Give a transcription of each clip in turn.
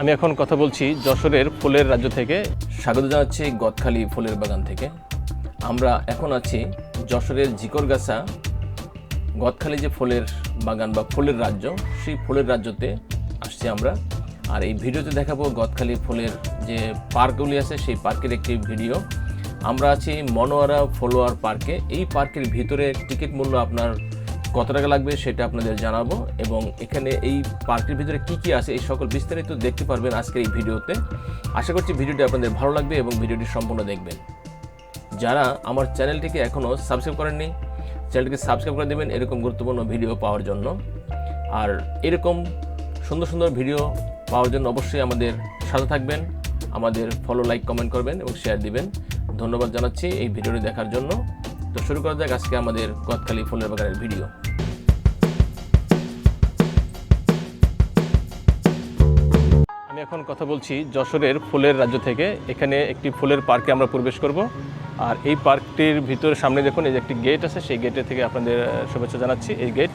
আমি এখন কথা বলছি যশোরের ফুলের রাজ্য থেকে। স্বাগত জানাচ্ছি গদখালি ফুলের বাগান থেকে। আমরা এখন আছি যশোরের জিকরগাছা, গদখালি যে ফুলের বাগান বা ফুলের রাজ্য, সেই ফুলের রাজ্যতে আসছি আমরা। আর এই ভিডিওতে দেখাবো গদখালি ফুলের যে পার্কগুলি আছে, সেই পার্কের একটি ভিডিও। আমরা আছি মনোয়ারা ফলোয়ার পার্কে। এই পার্কের ভিতরে টিকিট মূল্য আপনার কত টাকা লাগবে সেটা আপনাদের জানাব এবং এখানে এই পার্কের ভিতরে কি কি আছে এই সকল বিস্তারিত দেখতে পারবেন আজকের এই ভিডিওতে। আশা করছি ভিডিওটি আপনাদের ভালো লাগবে এবং ভিডিওটি সম্পূর্ণ দেখবেন। যারা আমার চ্যানেলটিকে এখনও সাবস্ক্রাইব করেননি, চ্যানেলটিকে সাবস্ক্রাইব করে দেবেন এরকম গুরুত্বপূর্ণ ভিডিও পাওয়ার জন্য। আর এরকম সুন্দর সুন্দর ভিডিও পাওয়ার জন্য অবশ্যই আমাদের সাথে থাকবেন, আমাদের ফলো লাইক কমেন্ট করবেন এবং শেয়ার দিবেন। ধন্যবাদ জানাচ্ছি এই ভিডিওটি দেখার জন্য। তো শুরু করা যাক আজকে আমাদের গদখালি ফুলের বাগানের ভিডিও। এখন কথা বলছি যশোরের ফুলের রাজ্য থেকে। এখানে একটি ফুলের পার্কে আমরা প্রবেশ করব। আর এই পার্কটির ভিতরে সামনে দেখুন, এই যে একটি গেট আছে, সেই গেটে থেকে আপনাদের শুভেচ্ছা জানাচ্ছি। এই গেট,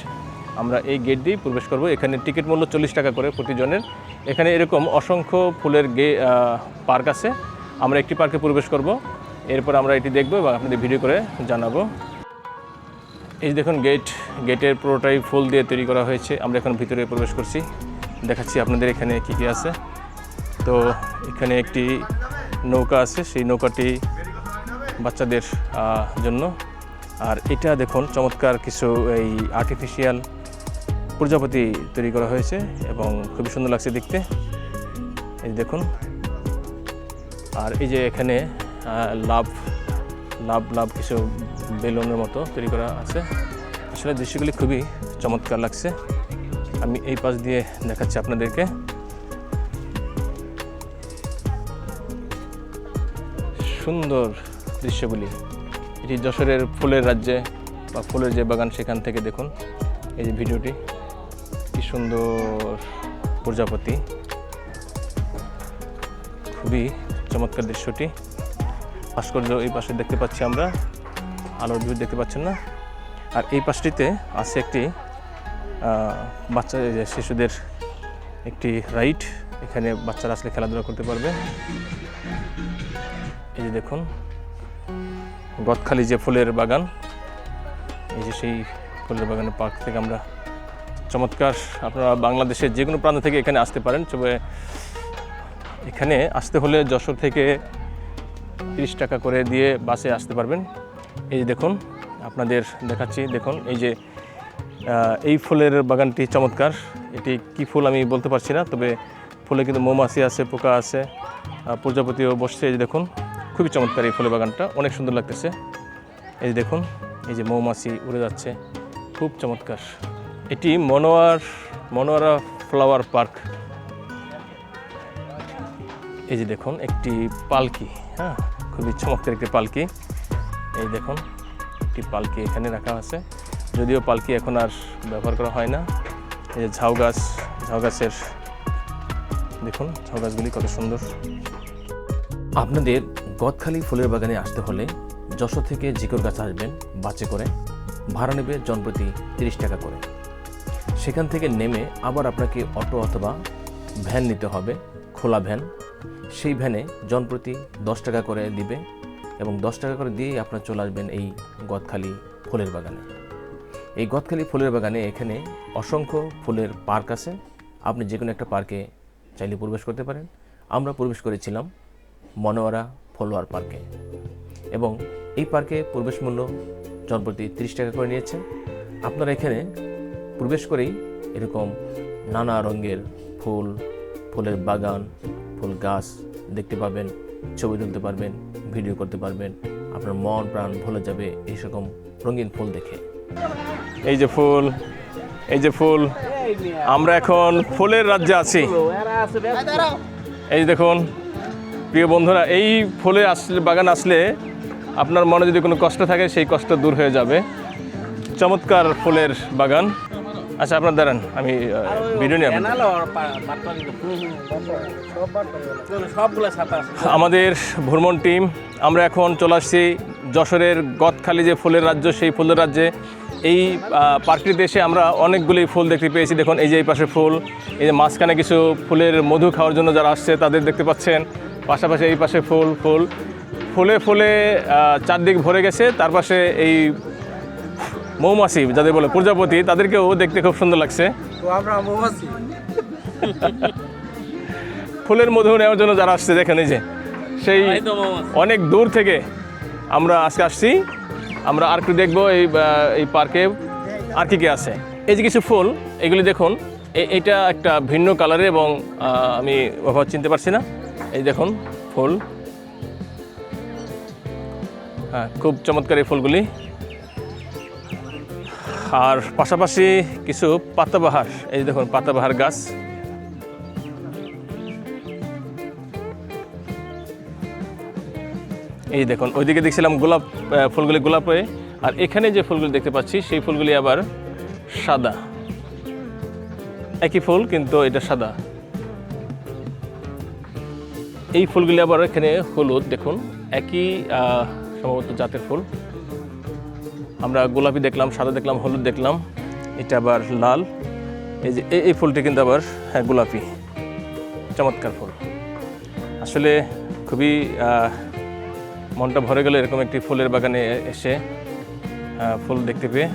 আমরা এই গেট দিয়েই প্রবেশ করব। এখানে টিকিট মূল্য চল্লিশ টাকা করে প্রতিজনের। এখানে এরকম অসংখ্য ফুলের গে পার্ক আছে। আমরা একটি পার্কে প্রবেশ করব। এরপর আমরা এটি দেখব এবং আপনাদের ভিডিও করে জানাব। এই দেখুন গেট, গেটের পুরোটাই ফুল দিয়ে তৈরি করা হয়েছে। আমরা এখন ভিতরে প্রবেশ করছি। দেখাচ্ছি আপনাদের এখানে কী কী আছে। তো এখানে একটি নৌকা আছে, সেই নৌকাটি বাচ্চাদের জন্য। আর এটা দেখুন, চমৎকার কিছু এই আর্টিফিশিয়াল প্রজাপতি তৈরি করা হয়েছে এবং খুবই সুন্দর লাগছে দেখতে। এই দেখুন। আর এই যে এখানে লাভ লাভ লাভ কিছু বেলুনের মতো তৈরি করা আছে। আসলে দৃশ্যগুলি খুবই চমৎকার লাগছে। আমি এই পাশ দিয়ে দেখাচ্ছি আপনাদেরকে। সুন্দর দৃশ্যগুলি। এটি যশোরের ফুলের রাজ্যে বা ফুলের যে বাগান সেখান থেকে দেখুন। এই যে ভিডিওটি, কি সুন্দর প্রজাপতি। খুবই চমৎকার দৃশ্যটি। ভাস্কর্য এই পাশে দেখতে পাচ্ছি আমরা, আলোর ভিউ দেখতে পাচ্ছেন না? আর এই পাশটিতে আছে একটি বাচ্চা শিশুদের একটি রাইড। এখানে বাচ্চারা আসলে খেলাধুলা করতে পারবে। এই যে দেখুন, গদখালি যে ফুলের বাগান, এই যে সেই ফুলের বাগানের পার্ক থেকে আমরা চমৎকার আপনারা বাংলাদেশের যে কোনো প্রান্ত থেকে এখানে আসতে পারেন। তবে এখানে আসতে হলে যশোর থেকে তিরিশ টাকা করে দিয়ে বাসে আসতে পারবেন। এই যে দেখুন, আপনাদের দেখাচ্ছি, দেখুন, এই যে এই ফুলের বাগানটি চমৎকার। এটি কি ফুল আমি বলতে পারছি না, তবে ফুলে কিন্তু মৌমাছি আছে, পোকা আছে প্রজাপতিও বসছে, এই যে দেখুন। খুবই চমৎকার এই ফুলের বাগানটা অনেক সুন্দর লাগতেছে। এই যে দেখুন, এই যে মৌমাছি উড়ে যাচ্ছে, খুব চমৎকার। এটি মনোয়ার, মনোয়ারা ফ্লাওয়ার পার্ক। এই যে দেখুন, একটি পালকি হ্যাঁ খুবই চমৎকার একটি পালকি। এই দেখুন, একটি পালকি এখানে রাখা আছে। যদিও পালকি এখন আর ব্যবহার করা হয় না। এই যে ঝাউ গাছ, ঝাউ গাছের, দেখুন, ঝাউ গাছগুলি কত সুন্দর। আপনাদের গদখালি ফুলের বাগানে আসতে হলে যশোর থেকে জিকর গাছ আসবেন বাসে করে। ভাড়া নেবে জনপ্রতি তিরিশ টাকা করে। সেখান থেকে নেমে আবার আপনাকে অটো অথবা ভ্যান নিতে হবে, খোলা ভ্যান। সেই ভ্যানে জনপ্রতি দশ টাকা করে দিবে এবং দশ টাকা করে দিয়েই আপনার চলে আসবেন এই গদখালি ফুলের বাগানে। এই গদখালি ফুলের বাগানে এখানে অসংখ্য ফুলের পার্ক আছে। আপনি যে কোনো একটা পার্কে চাইলে প্রবেশ করতে পারেন। আমরা প্রবেশ করেছিলাম মনোয়ারা ফলোয়ার পার্কে। এবং এই পার্কে প্রবেশ মূল্য জনপ্রতি তিরিশ টাকা করে নিয়েছে আপনারা এখানে প্রবেশ করেই এরকম নানা রঙের ফুল, ফুলের বাগান, ফুল গাছ দেখতে পাবেন, ছবি তুলতে পারবেন, ভিডিও করতে পারবেন। আপনার মন, প্রাণ ভুলে যাবে এই রকম রঙিন ফুল দেখে। এই যে ফুল, এই যে ফুল, আমরা এখন ফুলের রাজ্যে আছি। এই দেখুন প্রিয় বন্ধুরা এই ফুলে আসলে বাগান আসলে আপনার মনে যদি কোনো কষ্ট থাকে সেই কষ্ট দূর হয়ে যাবে। চমৎকার ফুলের বাগান। আচ্ছা আপনার দাঁড়ান আমি ভিডিও নিয়ে আমাদের ভ্রমণ টিম আমরা এখন চলে আসছি যশোরের গদখালি যে ফুলের রাজ্য সেই ফুলের রাজ্যে। এই পার্কটির দেশে আমরা অনেকগুলি ফুল দেখতে পেয়েছি। দেখুন এই যে এই পাশে ফুল এই যে মাঝখানে কিছু ফুলের মধু খাওয়ার জন্য যারা আসছে তাদের দেখতে পাচ্ছেন। পাশাপাশি এই পাশে ফুল ফুল। ফুলে ফুলে চারদিক ভরে গেছে। তার পাশে এই মৌমাছি যাদের বলে প্রজাপতি তাদেরকেও দেখতে খুব সুন্দর লাগছে। তো আমরা মৌমাছি। ফুলের মধু নেওয়ার জন্য যারা আসছে দেখেন এই যে সেই অনেক দূর থেকে আমরা আজকে আসছি। আমরা আর একটু দেখব এই এই পার্কে আর কি কি আছে। এই যে কিছু ফুল এগুলি দেখুন এ- এটা একটা ভিন্ন কালারে এবং আমি ওভাবে চিনতে পারছি না। এই দেখুন, ফুল। হ্যাঁ খুব চমৎকার এই ফুলগুলি। আর পাশাপাশি কিছু পাতাবাহার। এই দেখুন, পাতাবাহার গাছ। এই দেখুন, ওইদিকে দেখছিলাম গোলাপ ফুলগুলি গোলাপে আর এখানে যে ফুলগুলি দেখতে পাচ্ছি, সেই ফুলগুলি আবার সাদা। একই ফুল, কিন্তু এটা সাদা। এই ফুলগুলি আবার এখানে হলুদ, দেখুন, একই সম্ভবত জাতের ফুল। আমরা গোলাপি দেখলাম, সাদা দেখলাম, হলুদ দেখলাম, এটা আবার লাল। এই যে, এই- ফুলটি কিন্তু আবার হ্যাঁ গোলাপি, চমৎকার ফুল। আসলে খুবই মনটা ভরে গেল এরকম একটি ফুলের বাগানে এসে ফুল দেখতে পেয়ে।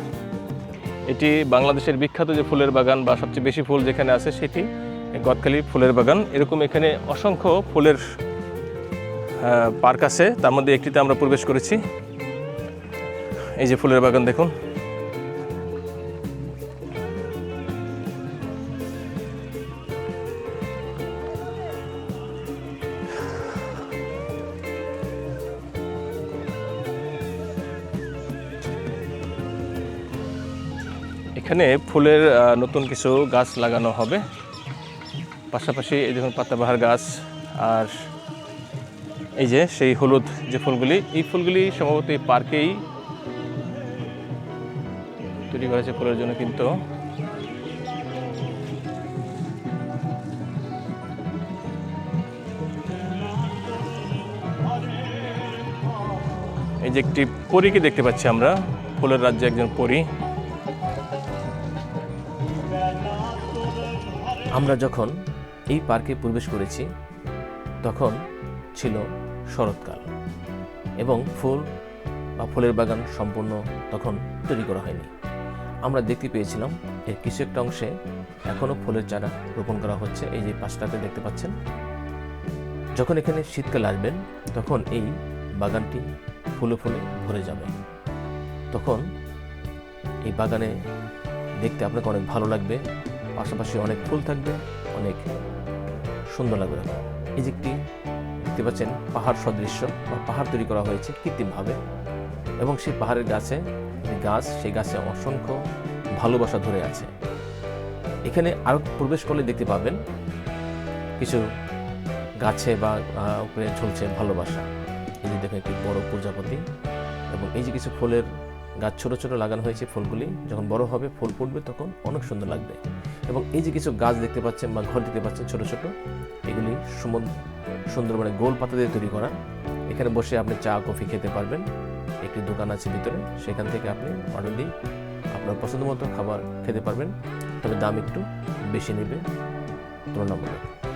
এটি বাংলাদেশের বিখ্যাত যে ফুলের বাগান বা সবচেয়ে বেশি ফুল যেখানে আছে সেটি গদখালি ফুলের বাগান। এরকম এখানে অসংখ্য ফুলের পার্ক আছে। তার মধ্যে একটিতে আমরা প্রবেশ করেছি। এই যে ফুলের বাগান দেখুন। এখানে ফুলের নতুন কিছু গাছ লাগানো হবে। পাশাপাশি এই দেখুন পাতাবাহার গাছ আর এই যে সেই হলুদ যে ফুলগুলি, এই ফুলগুলি সম্ভবত এই পার্কেই তৈরি করেছে ফুলের জন্য কিন্তু। এই যে একটি পরীকে দেখতে পাচ্ছি আমরা, ফুলের রাজ্যে একজন পরী। আমরা যখন এই পার্কে প্রবেশ করেছি, তখন ছিল শরৎকাল এবং ফুল বা ফুলের বাগান সম্পূর্ণ তখন তৈরি করা হয়নি। আমরা দেখতে পেয়েছিলাম এর কিছু একটা অংশে এখনও ফুলের চারা রোপণ করা হচ্ছে, এই যে পাশটাতে দেখতে পাচ্ছেন। যখন এখানে শীতকাল আসবেন তখন এই বাগানটি ফুলে ফুলে ভরে যাবে। তখন এই বাগানে দেখতে আপনাকে অনেক ভালো লাগবে, পাশাপাশি অনেক ফুল থাকবে। অনেক সুন্দর লাগবে এই যে একটি দেখতে পাচ্ছেন, পাহাড় সদৃশ্য বা পাহাড় তৈরি করা হয়েছে কৃত্রিমভাবে এবং সেই পাহাড়ের গাছে গাছ, সেই গাছে অসংখ্য ভালোবাসা ধরে আছে। এখানে আরও প্রবেশ করলে দেখতে পাবেন কিছু গাছে বা উপরে ঝুলছে ভালোবাসা। এই যে দেখেন একটি বড় প্রজাপতি এবং এই যে কিছু ফুলের গাছ, ছোট ছোট লাগানো হয়েছে ফুলগুলি। যখন বড় হবে, ফুল ফুটবে তখন অনেক সুন্দর লাগবে। এবং এই যে কিছু গাছ দেখতে পাচ্ছেন বা ঘর দেখতে পাচ্ছেন ছোট ছোট, এগুলি সুমন- সুন্দর মানে গোল পাতা দিয়ে তৈরি করা। এখানে বসে আপনি চা, কফি খেতে পারবেন। একটি দোকান আছে ভিতরে, সেখান থেকে আপনি অর্ডার দিয়ে আপনার পছন্দ মতো খাবার খেতে পারবেন। তবে দাম একটু বেশি নেবে তুলনামূলক।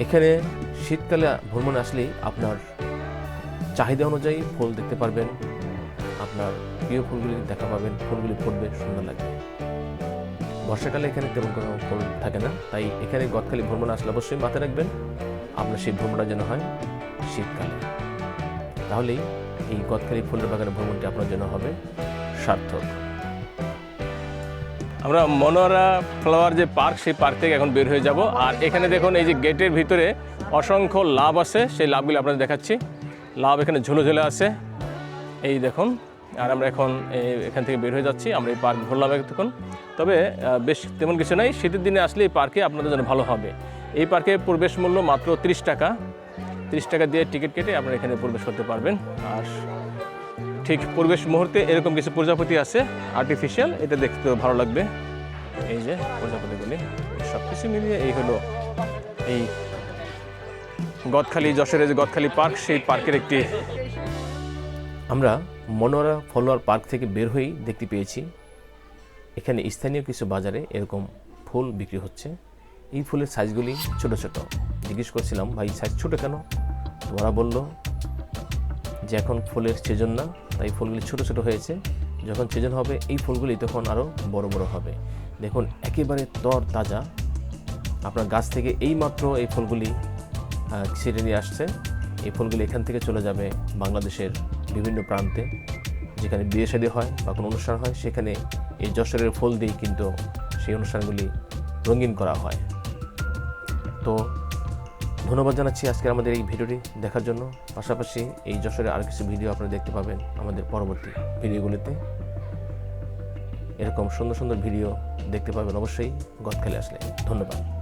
এখানে শীতকালে ভ্রমণে আসলেই আপনার চাহিদা অনুযায়ী ফুল দেখতে পারবেন। আপনার প্রিয় ফুলগুলি দেখা পাবেন, ফুলগুলি ফুটবে সুন্দর লাগবে। বর্ষাকালে এখানে তেমন কোনো ফুল থাকে না। তাই এখানে গদখালি ভ্রমণ আসলে অবশ্যই মাথায় রাখবেন, আপনার সেই ভ্রমণটা যেন হয় শীতকালে। তাহলেই এই গদখালি ফুলের বাগানের ভ্রমণটি আপনার জন্য হবে সার্থক। আমরা মনোয়ারা ফ্লাওয়ার যে পার্ক, সেই পার্ক থেকে এখন বের হয়ে যাব। আর এখানে দেখুন, এই যে গেটের ভিতরে অসংখ্য লাভ আছে। সেই লাভগুলি আপনাদের দেখাচ্ছি। লাভ এখানে ঝুলে ঝুলে আছে। এই দেখুন আর আমরা এখন এখান থেকে বের হয়ে যাচ্ছি। আমরা এই পার্ক ঘুরলাম এখন তবে বেশ তেমন কিছু নাই। শীতের দিনে আসলে এই পার্কে আপনাদের জন্য ভালো হবে। এই পার্কে প্রবেশ মূল্য মাত্র 30 টাকা। 30 টাকা দিয়ে টিকিট কেটে আপনারা এখানে প্রবেশ করতে পারবেন। আর ঠিক পরিবেশ মুহূর্তে এরকম কিছু প্রজাপতি আছে আর্টিফিশিয়াল এটা দেখতে ভালো লাগবে। এই যে প্রজাপতিগুলি সব কিছু মিলিয়ে এই হলো এই গদখালি, যশোরের যে গদখালি পার্ক, সেই পার্কের একটি আমরা মনোয়ারা ফলোয়ার পার্ক থেকে বের হয়েই দেখতে পেয়েছি। এখানে স্থানীয় কিছু বাজারে এরকম ফুল বিক্রি হচ্ছে। এই ফুলের সাইজগুলি ছোট ছোট। জিজ্ঞেস করছিলাম, ভাই সাইজ ছোট কেন? ওরা বলল, যে এখন ফুলের সিজন না, তাই ফুলগুলি ছোট ছোট হয়েছে। যখন সিজন হবে, এই ফুলগুলি তখন আরও বড় বড় হবে। দেখুন, একেবারে তর তাজা। আপনার গাছ থেকে এই মাত্র এই ফুলগুলি ছিঁড়ে নিয়ে আসছে। এই ফুলগুলি এখান থেকে চলে যাবে বাংলাদেশের বিভিন্ন প্রান্তে যেখানে বিয়ে শাদী হয় বা কোনো অনুষ্ঠান হয়, সেখানে এই যশোরের ফুল দিয়েই কিন্তু সেই অনুষ্ঠানগুলি রঙিন করা হয়। তো ধন্যবাদ জানাচ্ছি আজকে আমাদের এই ভিডিওটি দেখার জন্য। পাশাপাশি এই যশোরের আর কিছু ভিডিও আপনারা দেখতে পাবেন আমাদের পরবর্তী ভিডিওগুলিতে। এরকম সুন্দর সুন্দর ভিডিও দেখতে পাবেন অবশ্যই গদখালি আসলে। ধন্যবাদ।